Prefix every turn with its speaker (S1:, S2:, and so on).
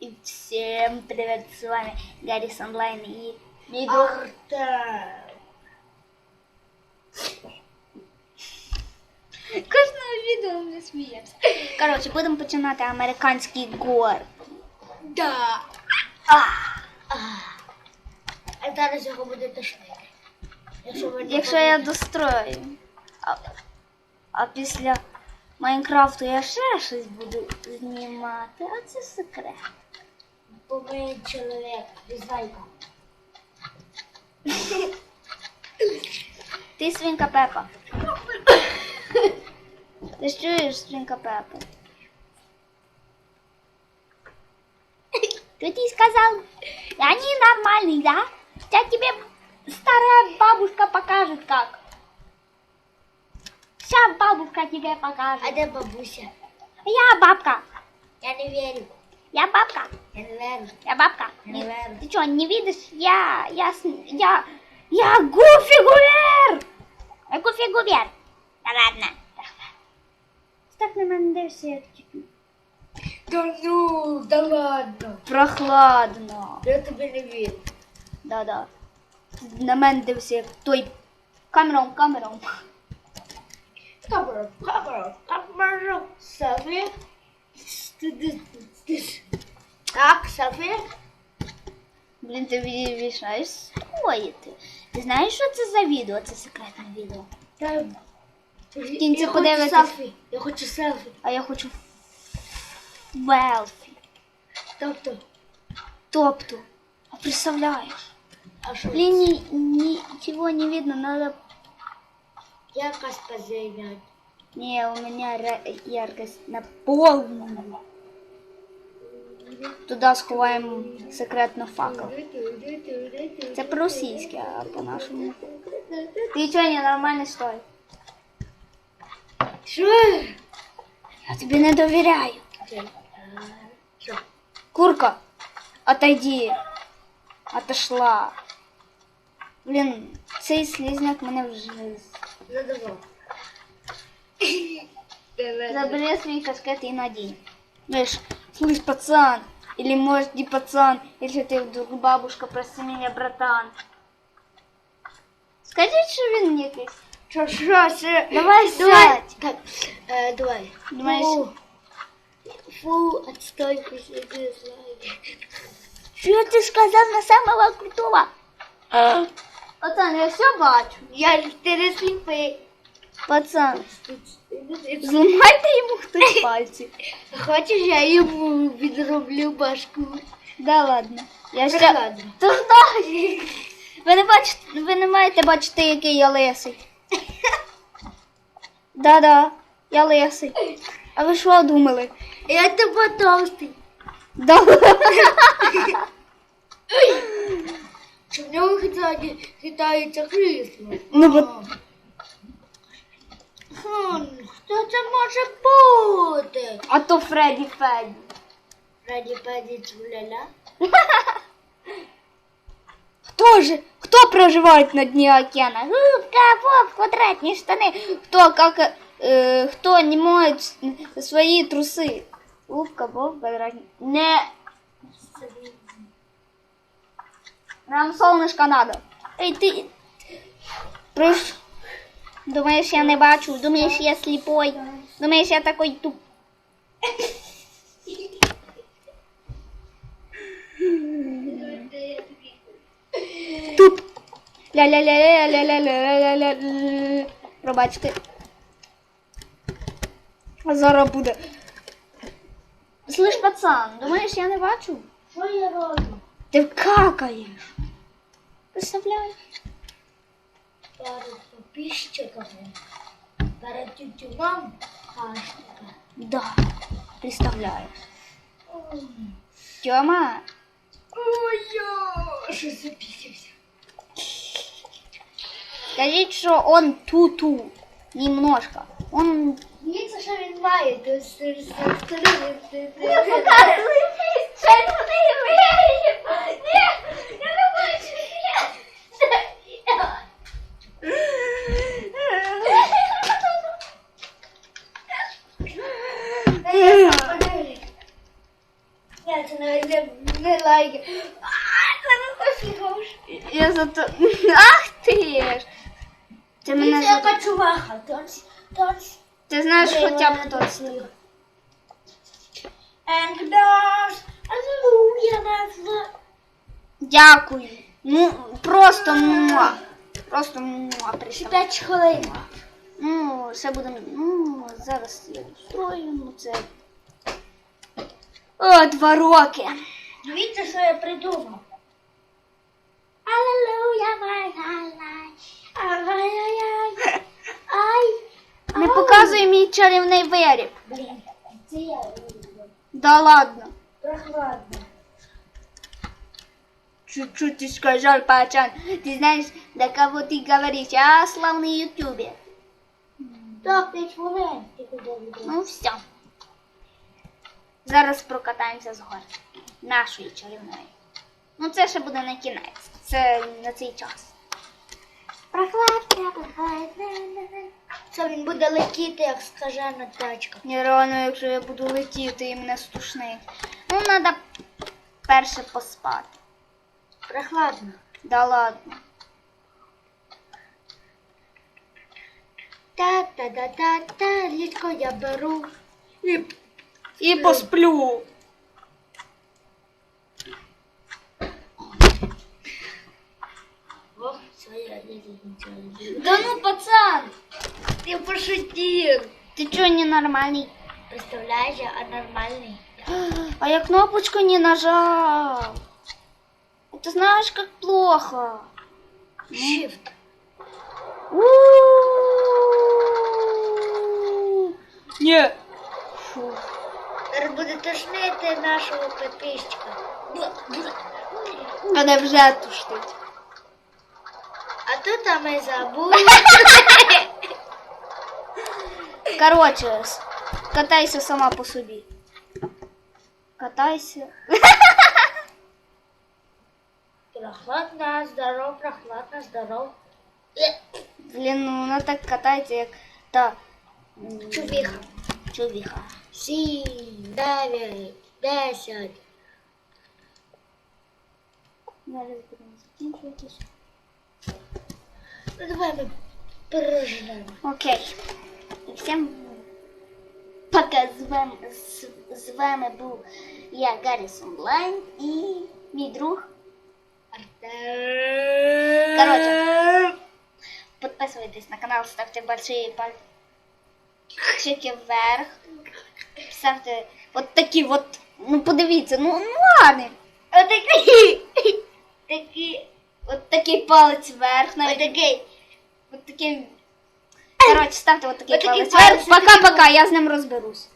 S1: И всем привет, с вами Гаррис Онлайн и мій друг.
S2: Артем.
S1: Кожного відео ми сміємося. Коротше, будемо починати американський гор.
S2: Да.
S1: А,
S2: А зараз його буде тошнити. Якщо, ви не
S1: якщо я
S2: помните.
S1: дострою. А, а після Майнкрафту я ще щось буду знімати, а це секрет.
S2: Бо ми чоловік, візнайка.
S1: Ти свинка Пепа. Ти ж чуєш свинка Пепа? Кто тебе сказал? Я ненормальный, да? Сейчас тебе старая бабушка покажет как. Сейчас бабушка тебе
S2: А
S1: покажет.
S2: де бабуся?
S1: Я бабка.
S2: Я не вірю.
S1: Я бабка.
S2: Я не вірю.
S1: Я бабка.
S2: Я не верю.
S1: Ты что, не видишь? Я, я, я, я Гуфи Гувер! Я Гуфи Гувер. Да ладно. Так на мене дивишся, як типу.
S2: Да ну, да ладно.
S1: Прохладно.
S2: Я тобі не вірю.
S1: Да-да. На мене дивишся, як той камером, камером.
S2: Камера, камера, камера. Селфі. Так, селфі.
S1: Блін, ти вішаєш скоїти. Ти знаєш, що це за відео? Це секретне відео.
S2: Так.
S1: кінці
S2: Я хочу
S1: подивитись.
S2: селфі. Я хочу селфі.
S1: А я хочу велфі.
S2: Тобто,
S1: Тобто, а представляєш?
S2: а що?
S1: Блин, ни, ничего не видно, надо...
S2: Якось позирять.
S1: Не, у меня яркость на полную. Туда сховаємо секретно факел. Це по-російськи, а по-нашому. Ти чого не нормально стой?
S2: Що?
S1: Я тобі не довіряю. Курка, отойди. Отошла. Блін, цей слизняк мене вже
S2: Задавав.
S1: Забери свои каскеты и надень. Знаешь, слышь, пацан, или может не пацан, если ты вдруг бабушка, прости меня, братан. Скажи, що він якийсь.
S2: Що, що, що?
S1: Давай
S2: Давай.
S1: сядь.
S2: Так, е, давай.
S1: Думаєш-
S2: Фу, фу, отстой, посиди, знаю.
S1: Що ти сказав на самого крутого? Пацан, я все бачу.
S2: Я ти.
S1: Пацан, зламайте йому хтось пальці.
S2: Хочеш, я йому відроблю башку?
S1: Да ладно. Я ще... То знаю. Ви не бачите, ви не маєте бачити, який я лисий. Да-да, я лисий. А ви що думали?
S2: Я тебе товстий.
S1: Да.
S2: Чи в нього хитається крісло?
S1: Ну, бо...
S2: Хм, Хто це може бути?
S1: А то Фредді Федді.
S2: Фредді Федді Чуляля.
S1: Хто же? Кто проживает на дне океана? Кого в квадратные штаны? Кто как э, кто не моет свои трусы? Лупка, Боб, квадратный. Не. Нам солнышко надо. Ей, ти. Приш. Думаєш, я не бачу? Думаєш, я сліпой? Думаєш, я такой туп. Туп. Ля-ля-ля-ля-ля-ля-ля-ля-ля. Пробачте. Зараз буде. Слышь, пацан, думаєш, я не бачу?
S2: Що я роблю?
S1: Ти какаєш. Представляю.
S2: Пару подписчиков. Пара тютюном.
S1: Да, представляю. Тёма.
S2: Ой, я же
S1: записывался. Скажите, что он ту-ту. Немножко. Он...
S2: Ніце, що він має, то повторює. Не показуй, червоний виріб! Ні! Лайки.
S1: Я зато. Ах ти ж! Ти мене
S2: Це
S1: зато...
S2: яка чуваха. Тонс, тонс.
S1: Ти знаєш хоча б хто це.
S2: сніг. And. Аллилуйя.
S1: Дякую. Ну, просто муа. Просто муа прийшла.
S2: П'ять хвилин.
S1: Ну, все буде. Ну, зараз я устрою, ну це. О, два роки.
S2: Дивіться, що я придумав. Аллилуйя, май Ай-яй-яй. Ай.
S1: Не показуй мій чарівний виріб.
S2: Блін, це я люблю.
S1: Да ладно.
S2: Прохладно.
S1: Чуть-чуть ты сказал, пацан. Ты знаешь, до кого ты говоришь, а, славный ютубер?
S2: Так, п'ять хвилин. Ти куди йдеш?
S1: Ну, все. Зараз прокатаємося з гори. Нашої чарівної. Ну, це ще буде на кінець. Це на цей час.
S2: Це він буде летіти, як скажена тачка.
S1: Ні, реально, якщо я буду летіти і мене стушнить. Ну, треба перше поспати.
S2: Прохладно.
S1: Да ладно.
S2: Та-та-та-та-та, літко я беру.
S1: І, і посплю.
S2: Ох, це я не закінчила.
S1: Да ну, пацан,
S2: Я пошутив.
S1: ти чого ненормальний?
S2: Представляєш, я нормальний.
S1: А я кнопочку не нажал. Ты знаешь, как плохо.
S2: Shift.
S1: Не. Фу.
S2: Зараз буде тошнити нашого підписчика.
S1: Мене вже тушить.
S2: А тут а ми забули.
S1: Короче, с- катайся сама по собі. Катайся.
S2: Прохладно, здоров, прохладно, здоров.
S1: Блін, ну вона так катається, як та м,
S2: Чувіха.
S1: чувіха.
S2: Сім, дев'ять, десять.
S1: Зараз будемо закінчуватись.
S2: Ну давай ми переженемо.
S1: Окей. І всім пока з вами, з, з вами був я Гаррісон Блайн і мій друг. Артем. Короче. Підписуйтесь на канал, ставте большие пальчики вверх. Ставте от такі от, ну подивіться, ну, ну ладно.
S2: Отакий. Такі.
S1: От такий палець вверх, навіть
S2: такий.
S1: от такий. Коротше, ставте от такий палець
S2: палець,
S1: Пока-пока, я з ним розберусь.